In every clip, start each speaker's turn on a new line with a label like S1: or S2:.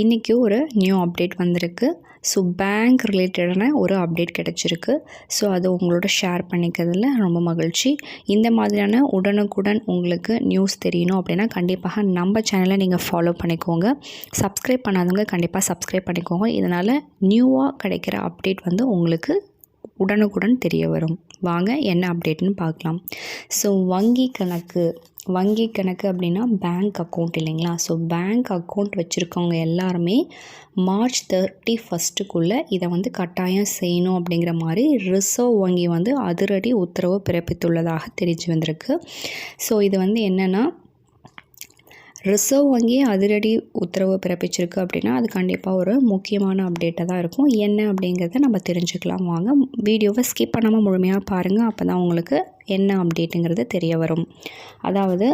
S1: இன்றைக்கி ஒரு new update வந்திருக்கு. ஸோ பேங்க் ரிலேட்டடான ஒரு அப்டேட் கிடச்சிருக்கு. ஸோ அது உங்களோட ஷேர் பண்ணிக்கிறதுல ரொம்ப மகிழ்ச்சி. இந்த மாதிரியான உடனுக்குடன் உங்களுக்கு நியூஸ் தெரியணும் அப்படின்னா கண்டிப்பாக நம்ம சேனலை நீங்கள் ஃபாலோ பண்ணிக்கோங்க. சப்ஸ்கிரைப் பண்ணாதவங்க கண்டிப்பாக சப்ஸ்கிரைப் பண்ணிக்கோங்க. இதனால் நியூவாக கிடைக்கிற அப்டேட் வந்து உங்களுக்கு உடனுக்குடன் தெரிய வரும். வாங்க என்ன அப்டேட்னு பார்க்கலாம். ஸோ வங்கி கணக்கு. வங்கி கணக்கு அப்படின்னா பேங்க் அக்கௌண்ட் இல்லைங்களா? ஸோ பேங்க் அக்கௌண்ட் வச்சுருக்கவங்க எல்லாருமே மார்ச் தேர்ட்டி ஃபஸ்ட்டுக்குள்ளே இதை வந்து கட்டாயம் செய்யணும் அப்படிங்கிற மாதிரி ரிசர்வ் வங்கி வந்து அதிரடி உத்தரவு பிறப்பித்துள்ளதாக தெரிஞ்சு வந்திருக்கு. ஸோ இது வந்து என்னென்னா ரிசர்வ் வங்கி அதிரடி உத்தரவு பிறப்பிச்சிருக்கு அப்படின்னா அது கண்டிப்பாக ஒரு முக்கியமான அப்டேட்டாக தான் இருக்கும். என்ன அப்படிங்கிறத நம்ம தெரிஞ்சுக்கலாம். வாங்க வீடியோவை ஸ்கிப் பண்ணாமல் முழுமையாக பாருங்கள் அப்போ தான் உங்களுக்கு என்ன அப்டேட்டுங்கிறது தெரிய வரும். அதாவது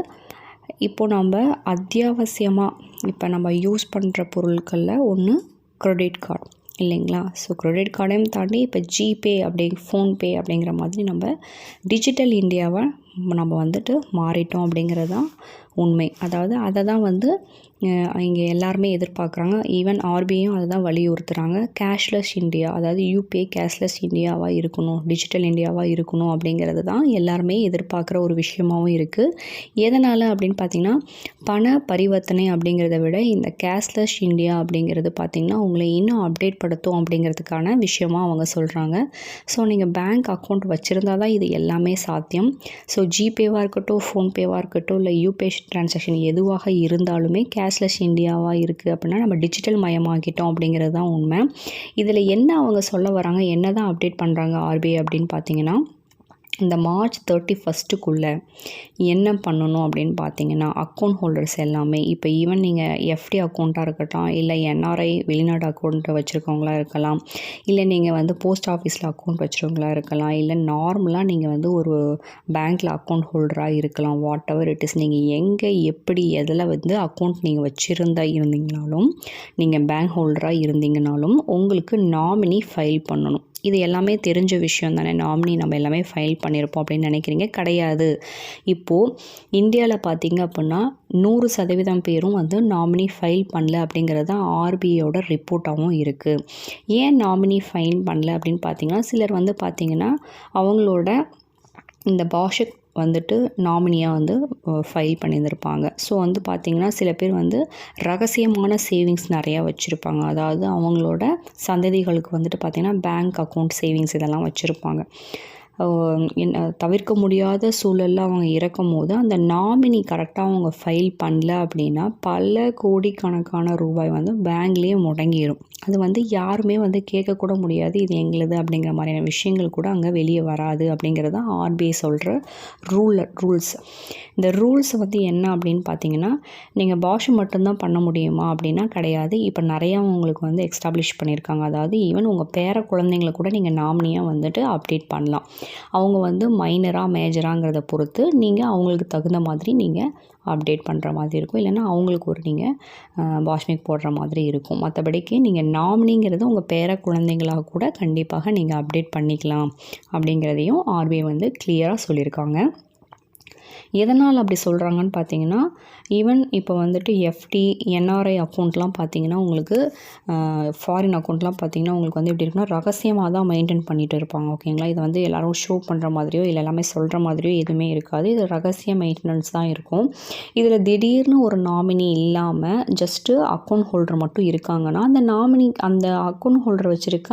S1: இப்போது நம்ம அத்தியாவசியமாக இப்போ நம்ம யூஸ் பண்ணுற பொருட்களில் ஒன்று க்ரெடிட் கார்டு இல்லைங்களா? ஸோ க்ரெடிட் கார்டையும் தாண்டி இப்போ ஜிபே அப்படி ஃபோன்பே அப்படிங்கிற மாதிரி நம்ம டிஜிட்டல் இந்தியாவை நம்ம வந்துட்டு மாறிட்டோம் அப்படிங்கிறது தான் உண்மை. அதாவது அதை தான் வந்து இங்கே எல்லாருமே எதிர்பார்க்குறாங்க. ஈவன் ஆர்பிஐயும் அதை தான் வலியுறுத்துகிறாங்க கேஷ்லெஸ் இந்தியா அதாவது யூபிஐ கேஷ்லெஸ் இந்தியாவாக இருக்கணும் டிஜிட்டல் இந்தியாவாக இருக்கணும் அப்படிங்கிறது தான் எல்லாருமே எதிர்பார்க்குற ஒரு விஷயமாகவும் இருக்குது எதனால் அப்படின்னு பார்த்திங்கன்னா பண பரிவர்த்தனை அப்படிங்கிறத விட இந்த கேஷ்லெஸ் இந்தியா அப்படிங்கிறது பார்த்திங்கன்னா உங்களை இன்னும் அப்டேட் படுத்தும் அப்படிங்கிறதுக்கான விஷயமாக அவங்க சொல்கிறாங்க ஸோ நீங்கள் பேங்க் அக்கௌண்ட் வச்சுருந்தா தான் இது எல்லாமே சாத்தியம். ஸோ ஜிபேவாக இருக்கட்டும் ஃபோன்பேவாக இருக்கட்டும் இல்லை யூபிஐ ட்ரான்சாக்ஷன் எதுவாக இருந்தாலுமே கேஷ்லெஸ் இந்தியாவாக இருக்குது அப்படின்னா நம்ம டிஜிட்டல் மயமாகிட்டோம் அப்படிங்கிறது தான் உண்மை. இதில் என்ன அவங்க சொல்ல வராங்க என்ன தான் அப்டேட் பண்ணுறாங்க ஆர்பிஐ அப்படின்னு பார்த்தீங்கன்னா இந்த மார்ச் தேர்ட்டி ஃபஸ்ட்டுக்குள்ளே என்ன பண்ணணும் அப்படின்னு பார்த்தீங்கன்னா அக்கௌண்ட் ஹோல்டர்ஸ் எல்லாமே இப்போ ஈவன் நீங்கள் எஃப்டி அக்கௌண்ட்டாக இருக்கட்டும் இல்லை என்ஆர்ஐ வெளிநாடு அக்கௌண்ட்டை வச்சுருக்கவங்களா இருக்கலாம் இல்லை நீங்கள் வந்து போஸ்ட் ஆஃபீஸில் அக்கௌண்ட் வச்சுருக்கவங்களா இருக்கலாம் இல்லை நார்மலாக நீங்கள் வந்து ஒரு பேங்க்கில் அக்கௌண்ட் ஹோல்டராக இருக்கலாம் வாட் எவர் இட் இஸ் நீங்கள் எங்கே எப்படி எதில் வந்து அக்கௌண்ட் நீங்கள் வச்சுருந்தா இருந்தீங்கனாலும் நீங்கள் பேங்க் ஹோல்டராக இருந்தீங்கனாலும் உங்களுக்கு நாமினி ஃபைல் பண்ணணும். இது எல்லாமே தெரிஞ்ச விஷயம் தானே. நாமினி நம்ம எல்லாமே ஃபைல் பண்ணியிருப்போம் அப்படின்னு நினைக்கிறீங்க. கிடையாது. இப்போது இந்தியாவில் பார்த்தீங்க அப்படின்னா நூறு சதவீதம் பேரும் வந்து நாமினி ஃபைல் பண்ணல அப்படிங்கிறது தான் ஆர்பிஐயோட ரிப்போர்ட்டாகவும் இருக்குது ஏன் நாமினி ஃபைல் பண்ணல அப்படின்னு பார்த்தீங்கன்னா சிலர் வந்து பார்த்திங்கன்னா அவங்களோட இந்த பாஷக் வந்துட்டு நாமினியாக வந்து ஃபைல் பண்ணியிருந்திருப்பாங்க. ஸோ வந்து பார்த்திங்கன்னா சில பேர் வந்து ரகசியமான சேவிங்ஸ் நிறையா வச்சுருப்பாங்க. அதாவது அவங்களோட சந்ததிகளுக்கு வந்துட்டு பார்த்திங்கன்னா பேங்க் அக்கௌண்ட் சேவிங்ஸ் இதெல்லாம் வச்சுருப்பாங்க. தவிர்க்க முடியாத சூழலில் அவங்க இறக்கும் போது அந்த நாமினி கரெக்டாக அவங்க ஃபைல் பண்ணல அப்படின்னா பல கோடிக்கணக்கான ரூபாய் வந்து பேங்க்லேயே முடங்கிடும் அது வந்து யாருமே வந்து கேட்கக்கூட முடியாது. இது எங்களுது அப்படிங்கிற மாதிரியான விஷயங்கள் கூட அங்கே வெளியே வராது அப்படிங்கிறது தான் ஆர்பிஐ சொல்கிற ரூல் ரூல்ஸ். இந்த ரூல்ஸ் வந்து என்ன அப்படின்னு பார்த்தீங்கன்னா நீங்கள் பாஷ் மட்டும்தான் பண்ண முடியுமா அப்படின்னா கிடையாது. இப்போ நிறையா உங்களுக்கு வந்து எக்ஸ்டாப்ளிஷ் பண்ணியிருக்காங்க அதாவது ஈவன் உங்கள் பேர குழந்தைங்களை கூட நீங்கள் நாமினியாக வந்துட்டு அப்டேட் பண்ணலாம். அவங்க வந்து மைனராக மேஜராங்கிறத பொறுத்து நீங்கள் அவங்களுக்கு தகுந்த மாதிரி நீங்கள் அப்டேட் பண்ணுற மாதிரி இருக்கும். இல்லைன்னா அவங்களுக்கு ஒரு நீங்கள் வாஷ்மிக் போடுற மாதிரி இருக்கும். மற்றபடிக்கு நீங்கள் நாமினிங்கிறது உங்கள் பேர குழந்தைங்களாக கூட கண்டிப்பாக நீங்கள் அப்டேட் பண்ணிக்கலாம் அப்படிங்கிறதையும் ஆர்பிஐ வந்து கிளியராக சொல்லியிருக்காங்க. எதனால் அப்படி சொல்கிறாங்கன்னு பார்த்தீங்கன்னா ஈவன் இப்போ வந்துட்டு எஃப்டி என்ஆர்ஐ அக்கௌண்ட்லாம் பார்த்தீங்கன்னா உங்களுக்கு ஃபாரின் அக்கௌண்ட்லாம் பார்த்தீங்கன்னா உங்களுக்கு வந்து எப்படி இருக்குன்னா ரகசியமாக தான் மெயின்டைன் பண்ணிகிட்டு இருப்பாங்க ஓகேங்களா இதை வந்து எல்லோரும் ஷோ பண்ணுற மாதிரியோ இல்லை எல்லாமே சொல்கிற மாதிரியோ எதுவுமே இருக்காது. இது ரகசிய மெயின்டெனன்ஸ் தான் இருக்கும். இதில் திடீர்னு ஒரு நாமினி இல்லாமல் ஜஸ்ட்டு அக்கௌண்ட் ஹோல்டர் மட்டும் இருக்காங்கன்னா அந்த நாமினி அந்த அக்கௌண்ட் ஹோல்டர் வச்சுருக்க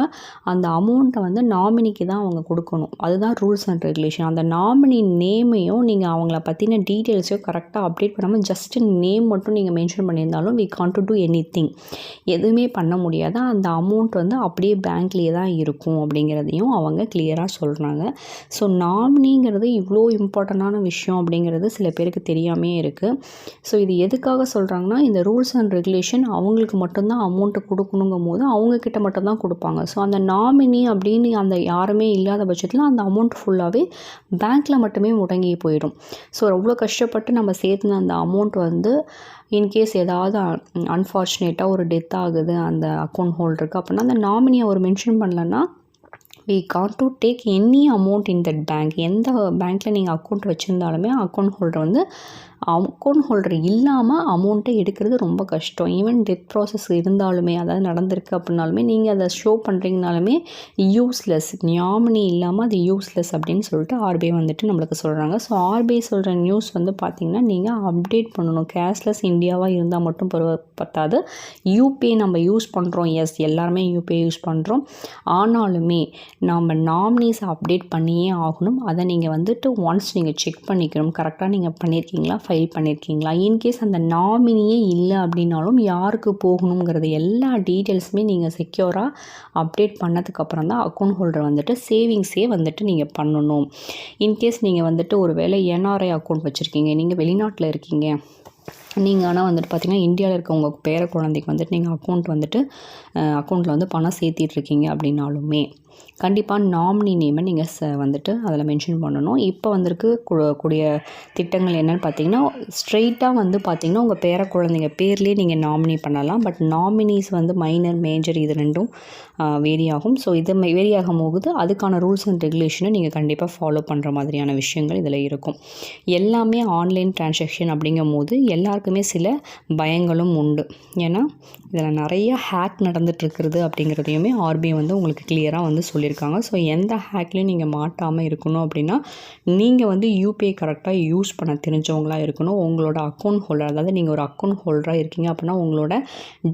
S1: அந்த அமௌண்ட்டை வந்து நாமினிக்கு தான் அவங்க கொடுக்கணும். அதுதான் ரூல்ஸ் அண்ட் ரெகுலேஷன் அந்த நாமினி நேமையும் நீங்கள் அவங்கள பற்றின டீட்டெயில்ஸையும் கரெக்டாக அப்டேட் பண்ணாமல் ஜஸ்ட் ஃபஸ்ட்டு நேம் மட்டும் நீங்கள் மென்ஷன் பண்ணியிருந்தாலும் we can't to do anything எதுவுமே பண்ண முடியாது. அந்த அமௌண்ட் வந்து அப்படியே பேங்க்லேயே தான் இருக்கும் அப்படிங்கிறதையும் அவங்க கிளியராக சொல்கிறாங்க ஸோ நாமினிங்கிறது இவ்வளோ இம்பார்ட்டண்ட்டான விஷயம் அப்படிங்கிறது சில பேருக்கு தெரியாமே இருக்குது ஸோ இது எதுக்காக சொல்கிறாங்கன்னா இந்த ரூல்ஸ் அண்ட் ரெகுலேஷன் அவங்களுக்கு மட்டும்தான் அமௌண்ட்டு கொடுக்கணுங்கும் போது அவங்கக்கிட்ட மட்டும்தான் கொடுப்பாங்க. ஸோ அந்த நாமினி அப்படின்னு அந்த யாருமே இல்லாத பட்சத்தில் அந்த அமௌண்ட் ஃபுல்லாகவே பேங்க்கில் மட்டுமே முடங்கி போயிடும். ஸோ அவ்வளோ கஷ்டப்பட்டு நம்ம சேர்த்துன அந்த அமௌண்ட் வந்து இன்கேஸ் ஏதாவது அன்ஃபார்ச்சுனேட்டாக ஒரு டெத் ஆகுது அந்த அக்கௌண்ட் ஹோல்டருக்கு அப்படின்னா அந்த நாமினி அவர் மென்ஷன் பண்ணலன்னா we can't to take any amount in that bank எந்த பேங்க்கில் நீங்கள் அக்கௌண்ட் வச்சுருந்தாலுமே அக்கௌண்ட் ஹோல்டர் வந்து அக்கௌண்ட் ஹோல்டர் இல்லாமல் அமௌண்ட்டை எடுக்கிறது ரொம்ப கஷ்டம். ஈவன் டெத் ப்ராசஸ் இருந்தாலுமே அதாவது நடந்திருக்கு அப்படின்னாலுமே நீங்கள் அதை ஷோ பண்ணுறீங்கனாலுமே யூஸ்லெஸ் ஞாமினி இல்லாமல் அது யூஸ்லெஸ் அப்படின்னு சொல்லிட்டு ஆர்பிஐ வந்துட்டு நம்மளுக்கு சொல்கிறாங்க ஸோ ஆர்பிஐ சொல்கிற நியூஸ் வந்து பார்த்திங்கன்னா நீங்கள் அப்டேட் பண்ணணும். கேஷ்லெஸ் இந்தியாவாக இருந்தால் மட்டும் பத்தாது. யூபிஐ நம்ம யூஸ் பண்ணுறோம் எஸ் எல்லாருமே யூபிஐ யூஸ் பண்ணுறோம் ஆனாலுமே நம்ம நாமினிஸ் அப்டேட் பண்ணியே ஆகணும். அதை நீங்கள் வந்துட்டு ஒன்ஸ் நீங்கள் செக் பண்ணிக்கணும். கரெக்டாக நீங்கள் பண்ணியிருக்கீங்களா ஃபைல் பண்ணியிருக்கீங்களா இன்கேஸ் அந்த நாமினியே இல்லை அப்படின்னாலும் யாருக்கு போகணுங்கிறது எல்லா டீட்டெயில்ஸுமே நீங்கள் செக்யூராக அப்டேட் பண்ணதுக்கப்புறம் தான் அக்கௌண்ட் ஹோல்டர் வந்துட்டு சேவிங்ஸே வந்துட்டு நீங்கள் பண்ணணும். இன்கேஸ் நீங்கள் வந்துட்டு ஒரு வேளை என்ஆர்ஐ அக்கௌண்ட் வச்சுருக்கீங்க நீங்கள் வெளிநாட்டில் இருக்கீங்க நீங்கள் ஆனால் வந்துட்டு பார்த்திங்கன்னா இந்தியாவில் இருக்க உங்கள் பேர குழந்தைக்கு வந்துட்டு நீங்கள் அக்கௌண்ட் வந்துட்டு அக்கௌண்ட்டில் வந்து பணம் சேர்த்திட்ருக்கீங்க அப்படின்னாலுமே கண்டிப்பாக நாமினி நேமை நீங்கள் ச வந்துட்டு அதில் மென்ஷன் பண்ணணும். இப்போ வந்திருக்கு கூடிய திட்டங்கள் என்னென்னு பார்த்தீங்கன்னா ஸ்ட்ரெயிட்டாக வந்து பார்த்திங்கன்னா உங்கள் பேர குழந்தைங்க பேர்லேயே நீங்கள் நாமினி பண்ணலாம். பட் நாமினிஸ் வந்து மைனர் மேஜர் இது ரெண்டும் வேரி ஆகும். ஸோ இது வேரி ஆகும் போகுது. அதுக்கான ரூல்ஸ் அண்ட் ரெகுலேஷனை நீங்கள் கண்டிப்பாக ஃபாலோ பண்ணுற மாதிரியான விஷயங்கள் இதில் இருக்கும். எல்லாமே ஆன்லைன் டிரான்சாக்ஷன் அப்படிங்கும் போது எல்லாருக்குமே சில பயங்களும் உண்டு. ஏன்னா இதில் நிறைய ஹேக் நடந்துகிட்ருக்கிறது அப்படிங்கிறதையுமே ஆர்பிஐ வந்து உங்களுக்கு கிளியராக வந்து சொல்லியிருக்காங்க. ஸோ எந்த ஹேக்லேயும் நீங்கள் மாட்டாமல் இருக்கணும் அப்படின்னா நீங்கள் வந்து யூபிஐ கரெக்டாக யூஸ் பண்ண தெரிஞ்சவங்களாக இருக்கணும். உங்களோட அக்கௌண்ட் ஹோல்டர் அதாவது நீங்கள் ஒரு அக்கௌண்ட் ஹோல்டராக இருக்கீங்க அப்படின்னா உங்களோட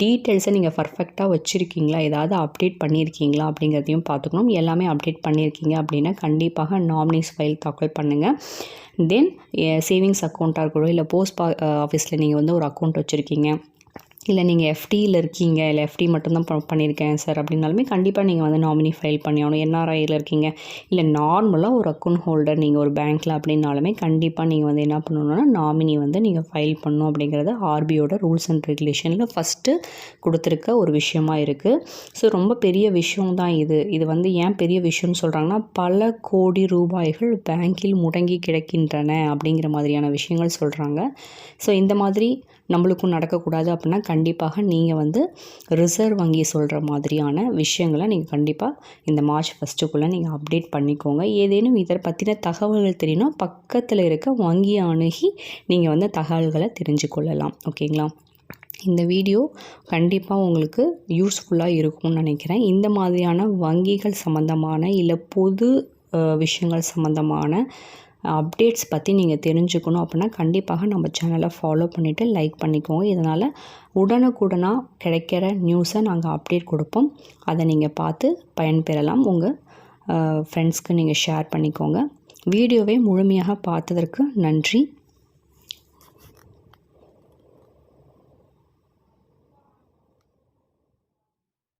S1: டீட்டெயில்ஸை நீங்கள் பர்ஃபெக்டாக வச்சுருக்கீங்களா? ஏதாவது அப்டேட் பண்ணியிருக்கீங்களா? அப்படிங்கிறதையும் பார்த்துக்கணும். எல்லாமே அப்டேட் பண்ணியிருக்கீங்க அப்படின்னா கண்டிப்பாக நாமினிஸ் ஃபைல் தாக்கல் பண்ணுங்கள் தென் சேவிங்ஸ் அக்கௌண்ட்டாக இருக்கட்டும் இல்லை போஸ்ட் ஆஃபீஸில் uh, நீங்கள் வந்து ஒரு அக்கௌண்ட் வச்சுருக்கீங்க. இல்லை நீங்கள் எஃப்டியில் இருக்கீங்க இல்லை எஃப்டி மட்டும்தான் ப பண்ணியிருக்கேன் சார் அப்படின்னாலுமே கண்டிப்பாக நீங்கள் வந்து நாமினி ஃபைல் பண்ணி ஆகணும். என்ஆர்ஐயில் இருக்கீங்க. இல்லை நார்மலாக ஒரு அக்கௌண்ட் ஹோல்டர் நீங்கள் ஒரு பேங்க்கில் அப்படின்னாலுமே கண்டிப்பாக நீங்கள் வந்து என்ன பண்ணணுன்னா நாமினி வந்து நீங்கள் ஃபைல் பண்ணணும் அப்படிங்கிறது ஆர்பியோட ரூல்ஸ் அண்ட் ரெகுலேஷனில் ஃபஸ்ட்டு கொடுத்துருக்க ஒரு விஷயமா இருக்குது ஸோ ரொம்ப பெரிய விஷயம் தான் இது. இது வந்து ஏன் பெரிய விஷயம்னு சொல்கிறாங்கன்னா பல கோடி ரூபாய்கள் பேங்கில் முடங்கி கிடக்கின்றன அப்படிங்கிற மாதிரியான விஷயங்கள் சொல்கிறாங்க ஸோ இந்த மாதிரி நம்மளுக்கும் நடக்கக்கூடாது அப்படின்னா கண்டிப்பாக நீங்கள் வந்து ரிசர்வ் வங்கி சொல்கிற மாதிரியான விஷயங்களை நீங்கள் கண்டிப்பாக இந்த மார்ச் ஃபஸ்ட்டுக்குள்ளே நீங்கள் அப்டேட் பண்ணிக்கோங்க. ஏதேனும் இதை பற்றின தகவல்கள் தெரியணும் பக்கத்தில் இருக்க வங்கியை அணுகி நீங்கள் வந்து தகவல்களை தெரிஞ்சு கொள்ளலாம். ஓகேங்களா? இந்த வீடியோ கண்டிப்பாக உங்களுக்கு யூஸ்ஃபுல்லாக இருக்கும்னு நினைக்கிறேன். இந்த மாதிரியான வங்கிகள் சம்மந்தமான இல்லை பொது விஷயங்கள் சம்மந்தமான அப்டேட்ஸ் பற்றி நீங்கள் தெரிஞ்சுக்கணும் அப்படின்னா கண்டிப்பாக நம்ம சேனலை ஃபாலோ பண்ணிவிட்டு லைக் பண்ணிக்கோங்க. இதனால் உடனுக்குடனாக கிடைக்கிற நியூஸை நாங்கள் அப்டேட் கொடுப்போம். அதை நீங்கள் பார்த்து பயன்பெறலாம். உங்கள் ஃப்ரெண்ட்ஸ்க்கு நீங்கள் ஷேர் பண்ணிக்கோங்க. வீடியோவை முழுமையாக பார்த்ததற்கு நன்றி.